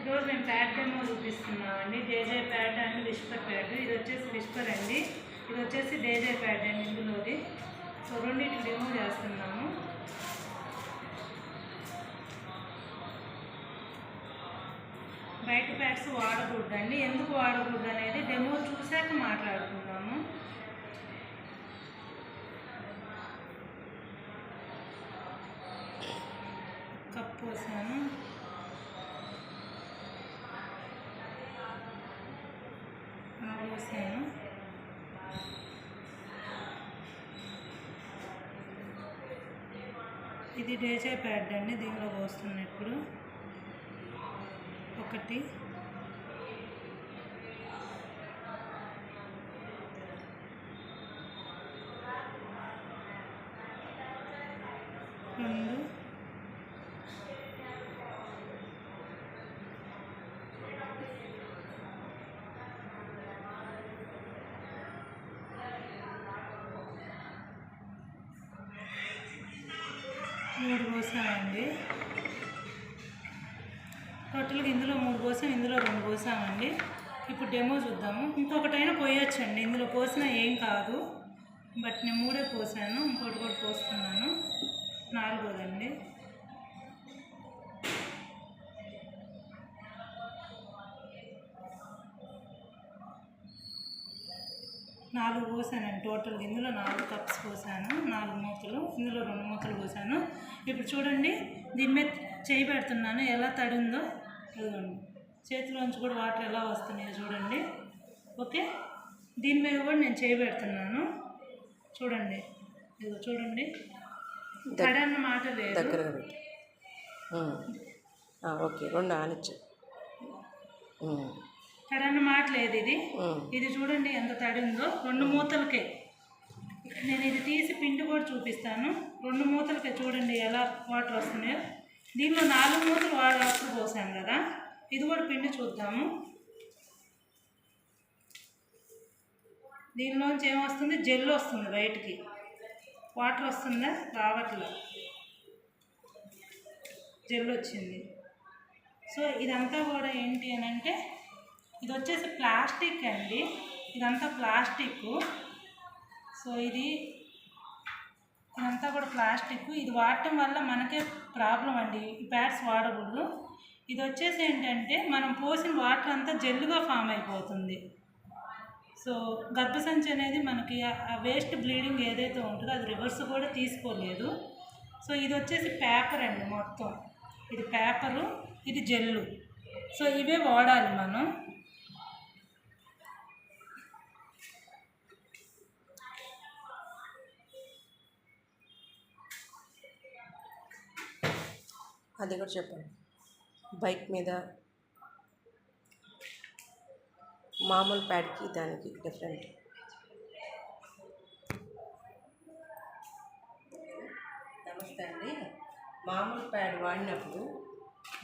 ఈరోజు మేము pad demo చూపిస్తున్నామండి డేజే ప్యాడ్ అండ్ విస్పర్ ప్యాడ్ ఇది వచ్చేసి విస్పర్ అండి. ఇది వచ్చేసి డేజే ప్యాడ్ అండి ఇందులోది. సో రెండింటి డెమో చేస్తున్నాము. బయట ప్యాడ్స్ వాడకూడదండి. ఎందుకు వాడకూడదు అనేది డెమో చూశాక మాట్లాడుకుందాము కప్ పోసాను ఆ పోసాను ఇది డేజే ప్యాడ్ అండి దీనిలో పోస్తున్నా ఇప్పుడు. ఒకటి. రెండు. మూడు పోసామండి. టోటల్గా ఇందులో మూడు పోసాం ఇందులో రెండు పోసామండి. ఇప్పుడు డెమో చూద్దాము. ఇంకొకటైనా పోయొచ్చండి. ఇందులో పోసినా ఏం కాదు. బట్ నేను మూడే పోసాను. ఇంకోటి కూడా పోస్తున్నాను. నాలుగోదండి. నాలుగు పోసానండి టోటల్గా ఇందులో నాలుగు కప్స్ పోసాను నాలుగు మూతలు ఇందులో రెండు మూతలు పోసాను. ఇప్పుడు చూడండి దీని మీద చేయి పెడుతున్నాను. ఎలా తడిందో ఇదిగోండి. చేతిలోంచి కూడా వాటర్ ఎలా వస్తున్నాయో చూడండి. ఓకే? దీని మీద కూడా నేను చేయి పెడుతున్నాను. చూడండి. ఇదిగో చూడండి. తడి అన్న మాట లేదు. ఓకే. రెండు ఆనిచ్చు అన్న మాట లేదు ఇది. ఇది చూడండి ఎంత తడి ఉందో రెండు మూతలకే. నేను ఇది తీసి పిండి కూడా చూపిస్తాను. రెండు మూతలకే చూడండి ఎలా వాటర్ వస్తున్నాయో. దీనిలో నాలుగు మూతలు వాటర్ పోసాను కదా. ఇది కూడా పిండి చూద్దాము. దీనిలోంచి ఏమొస్తుంది జెల్ వస్తుంది బయటికి. వాటర్ వస్తుందా? రావట్లే. జెల్ వచ్చింది. సో ఇదంతా కూడా ఏంటి అని అంటే ఇది వచ్చేసి ప్లాస్టిక్ అండి. ఇదంతా ప్లాస్టిక్. సో ఇది ఇదంతా కూడా ప్లాస్టిక్. ఇది వాడటం వల్ల మనకే ప్రాబ్లం అండి. ఈ ప్యాడ్స్ వాడకూడదు. ఇది వచ్చేసి ఏంటంటే మనం పోసిన వాటర్ అంతా జెల్లుగా ఫామ్ అయిపోతుంది. సో గర్భసంచి అనేది మనకి ఆ వేస్ట్ బ్లీడింగ్ ఏదైతే ఉంటుందో అది రివర్స్ కూడా తీసుకోలేదు. సో ఇది వచ్చేసి పేపర్ అండి మొత్తం. ఇది పేపరు ఇది జెల్లు. సో ఇవే వాడాలి మనం. అది కూడా చెప్పండి. బైక్ మీద మామూలు ప్యాడ్కి దానికి డిఫరెంట్ నమస్తే అండి. మామూలు ప్యాడ్ వాడినప్పుడు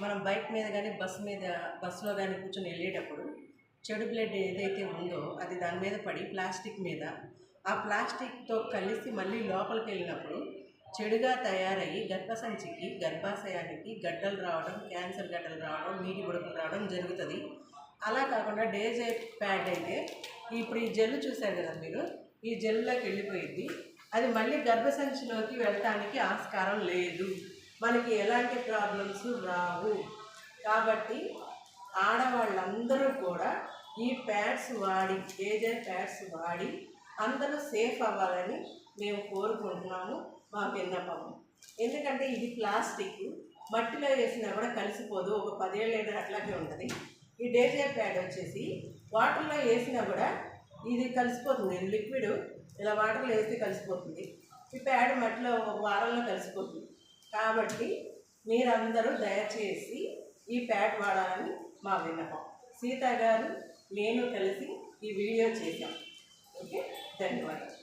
మనం బైక్ మీద కానీ బస్సు మీద బస్సులో కానీ కూర్చొని వెళ్ళేటప్పుడు చెడు బ్లడ్ ఏదైతే ఉందో అది దాని మీద పడి ప్లాస్టిక్ మీద ఆ ప్లాస్టిక్తో కలిసి మళ్ళీ లోపలికి వెళ్ళినప్పుడు చెడుగా తయారయ్యి గర్భసంచికి గర్భాశయానికి గడ్డలు రావడం క్యాన్సర్ గడ్డలు రావడం నీటి బుడకలు రావడం జరుగుతుంది. అలా కాకుండా డేజే ప్యాడ్ అయితే ఇప్పుడు ఈ జెల్ చూశారు కదా మీరు? ఈ జెల్లోకి వెళ్ళిపోయింది. అది మళ్ళీ గర్భసంచిలోకి వెళ్ళటానికి ఆస్కారం లేదు. మనకి ఎలాంటి ప్రాబ్లమ్స్ రావు. కాబట్టి ఆడవాళ్ళందరూ కూడా ఈ ప్యాడ్స్ వాడి ఏజే ప్యాడ్స్ వాడి అందరూ సేఫ్ అవ్వాలని మేము కోరుకుంటున్నాము. మా విన్నపము ఎందుకంటే ఇది ప్లాస్టిక్ మట్టిలో వేసినా కూడా కలిసిపోదు ఒక పదేళ్ళైనా అట్లాగే ఉంటుంది. ఈ డేజర్ ప్యాడ్ వచ్చేసి వాటర్లో వేసినా కూడా ఇది కలిసిపోతుంది లిక్విడ్. ఇలా వాటర్లో వేస్తే కలిసిపోతుంది. ఈ ప్యాడ్ మట్టిలో ఒక వారంలో కలిసిపోతుంది. కాబట్టి మీరందరూ దయచేసి ఈ ప్యాడ్ వాడాలని మా విన్నపం. సీత గారు నేను కలిసి ఈ వీడియో చేశాం. ఓకే? ధన్యవాదాలు.